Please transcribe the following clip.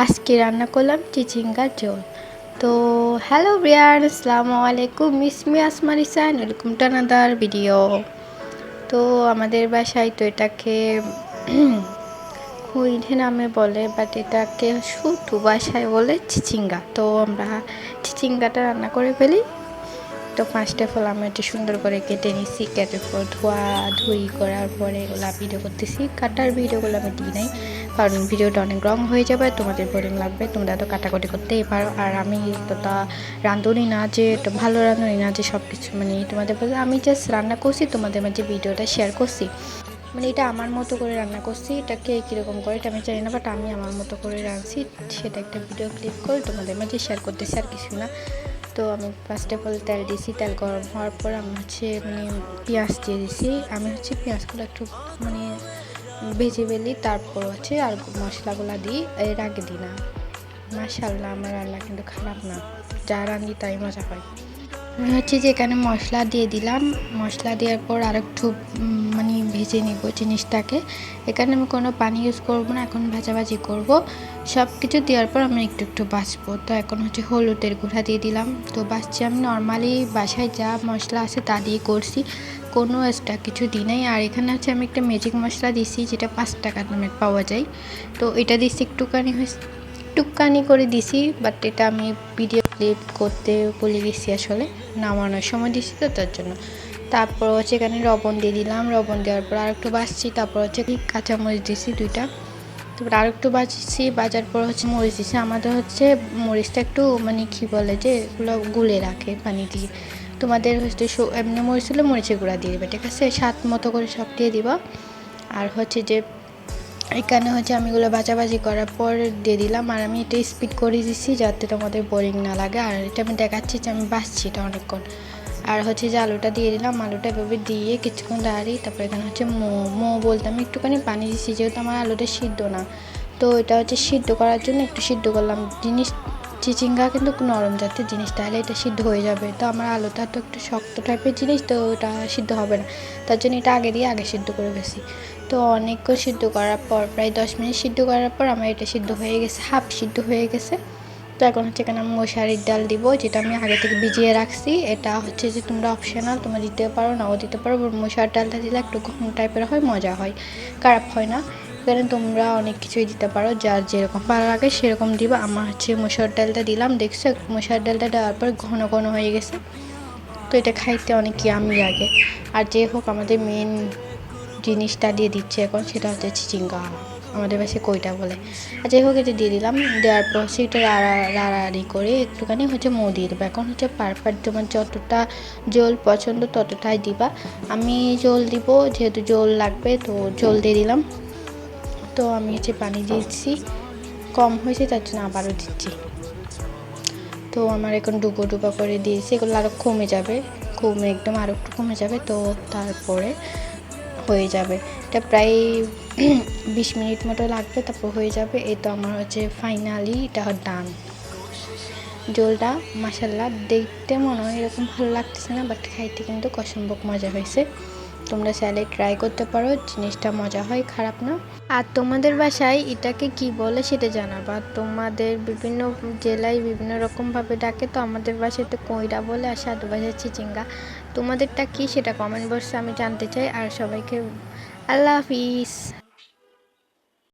আজকে রান্না করলাম চিচিঙ্গার ঝোল। তো হ্যালো বিয়ার আসসালামু আলাইকুম। Mismi Asman Isan welcome to another video. তো আমাদের বাসায় তো এটাকে হুইডে নামে বলে বাট এটাকে শুটু বাসায় বলে চিচিঙ্গা। তো আমরা চিচিঙ্গাটা রান্না করে ফেলি। তো পাঁচটা ফল আমি একটু সুন্দর করে কেটে নিছি। কেটে ধোয়া ধুই করার পরে এগুলো ভিডিও করতেছি। কাটার ভিডিওগুলো আমি দিই নাই। কারণ ভিডিওটা অনেক রং হয়ে যাবে, তোমাদের বোরিং লাগবে, তোমরা তো কাটাকুটি করতেই পারো। আর আমি তোটা রাঁধুনি না যে ভালো রাঁধুনি না যে সব কিছু মানে তোমাদের বলে আমি জাস্ট রান্না করছি, তোমাদের মাঝে ভিডিওটা শেয়ার করছি। মানে এটা আমার মতো করে রান্না করছি, এটা কে কীরকম করে এটা আমি জানি না বাট আমি আমার মতো করে রাঁধছি, সেটা একটা ভিডিও ক্লিপ করে তোমাদের মাঝে শেয়ার করতেছি আর কিছু না। তো আমি ফার্স্ট অফ অল তেল দিয়েছি, তেল গরম হওয়ার পর আমি হচ্ছে মানে পেঁয়াজ দিয়ে দিছি আমি হচ্ছে পেঁয়াজগুলো একটু মানে ভেজে ফেলি তারপর হচ্ছে আর মশলাগুলো দিই এর আগে দিই না। মাশাল্লাহ আমার রান্না কিন্তু খারাপ না। যা রান্নি তাই মজা পাই মনে হচ্ছে যে এখানে মশলা দিয়ে দিলাম, মশলা দেওয়ার পর আর একটু ভেজে নিব জিনিসটাকে। এখানে আমি কোনো পানি ইউজ করব না, এখন ভাজাভাজি করব। সব কিছু দেওয়ার পর আমি একটু একটু বাছবো তো এখন হচ্ছে হলুদের গুঁড়া দিয়ে দিলাম। তো বাঁচছি আমি নর্মালি বাসায় যা মশলা আছে তা দিয়ে করছি। কোনো এক্সট্রা কিছু দিই নাই। আর এখানে হচ্ছে আমি একটা ম্যাজিক মশলা দিছি, যেটা পাঁচ টাকার দামে পাওয়া যায়। তো এটা দিচ্ছি একটুখানি হয়েছে টুকটানি করে দিছি বাট এটা আমি ভিডিও ক্লিপ করতে ভুলে গেছি আসলে, নামানোর সময় দিছি তো তার জন্য। তারপর হচ্ছে এখানে লবণ দিয়ে দিলাম, লবণ দেওয়ার পর আরেকটু বাছছি তারপর হচ্ছে কাঁচামরিচ দিছি দুইটা। তারপর আরেকটু বাজছি বাজার পর হচ্ছে মরিচ দিছি। আমাদের হচ্ছে মরিচটা একটু মানে কী বলে যে, এগুলো গুলে রাখে পানি দিয়ে। তোমাদের হচ্ছে এমনি মরিচ হলে মরিচের গুঁড়া দিয়ে দেবে, ঠিক আছে? স্বাদ মতো করে সব দিয়ে দিবা। আর হচ্ছে যে এখানে হচ্ছে আমি এগুলো বাজাবাজি করার পর দিয়ে দিলাম। আর আমি এটা স্পিড করে দিচ্ছি যাতে তোমাদের বোরিং না লাগে। আর এটা আমি দেখাচ্ছি যে আমি বাঁচছি এটা অনেকক্ষণ। আর হচ্ছে যে আলুটা দিয়ে দিলাম। আলুটা এভাবে দিয়ে কিছুক্ষণ দাঁড়িয়ে তারপরে এখানে হচ্ছে মো মো বলতে আমি একটুখানি পানি দিচ্ছি যেহেতু আমার আলুটা সিদ্ধ না। তো এটা হচ্ছে সিদ্ধ করার জন্য একটু সিদ্ধ করলাম। জিনিস চিচিঙ্গা কিন্তু নরম জাতের জিনিস, তাহলে এটা সিদ্ধ হয়ে যাবে। তো আমার আলুটা তো একটু শক্ত টাইপের জিনিস, তো ওটা সিদ্ধ হবে না। তার জন্য এটা আগে দিয়ে আগে সিদ্ধ করে গেছি তো অনেকক্ষণ সিদ্ধ করার পর, প্রায় দশ মিনিট সিদ্ধ করার পর আমার এটা সিদ্ধ হয়ে গেছে, হাফ সিদ্ধ হয়ে গেছে। তো এখন হচ্ছে এখানে আমি মশারির ডাল দিব, যেটা আমি আগে থেকে ভিজিয়ে রাখছি। এটা হচ্ছে যে তোমরা অপশনাল তোমরা দিতে পারো, নাও দিতে পারো মশার ডালটা দিলে একটু ঘন টাইপের হয়, মজা হয়। খারাপ হয় না। এখানে তোমরা অনেক কিছুই দিতে পারো, যার যেরকম ভালো লাগে সেরকম দিবা। আমার হচ্ছে মশার ডালটা দিলাম, দেখছ? মশার ডালটা দেওয়ার পর ঘন ঘন হয়ে গেছে। তো এটা খাইতে অনেক ইয়ামি লাগে। আর যে হোক, আমাদের মেন জিনিসটা দিয়ে দিচ্ছে এখন, সেটা হচ্ছে চিচিঙ্গা। আমাদের পাশে কইটা বলে। আর যাই হোক, এটা দিয়ে দিলাম। দেওয়ার পর সেটা রাড়া রাড়াড়ি করে একটুখানি হচ্ছে মৌ দিয়ে দেবো। এখন হচ্ছে পারফেক্ট তোমার যতটা জল পছন্দ ততটাই দিবা। আমি জল দিব, যেহেতু জল লাগবে, তো জল দিয়ে দিলাম। তো আমি হচ্ছে পানি দিয়েছি। কম হয়েছে, তার জন্য আবারও দিচ্ছি। তো আমার এখন ডুবো ডুবো করে দিয়েছি। এগুলো আরও কমে যাবে। কমে, একদম আরও একটু কমে যাবে, তো তারপরে হয়ে যাবে। এটা প্রায় বিশ মিনিট মতো লাগবে, তারপর হয়ে যাবে। এই তো আমার হচ্ছে ফাইনালি এটা ডান জলটা মাসাল্লাহ দেখতে মনে হয় এরকম ভালো লাগতেছে না বাট খাইতে কিন্তু অসম্ভব মজা হয়েছে। তোমরা চাইলে ট্রাই করতে পারো, জিনিসটা মজা হয়, খারাপ না। আর তোমাদের বাসায় এটাকে কি বলে সেটা জানাবা তোমাদের বিভিন্ন জেলায় বিভিন্ন রকমভাবে ডাকে তো আমাদের বাসায় তো কইরা বলে আর সাধু বাসায় চিচিঙ্গা। তোমাদেরটা কি সেটা কমেন্ট বক্সে আমি জানতে চাই, আর সবাইকে আল্লাহ হাফিজ।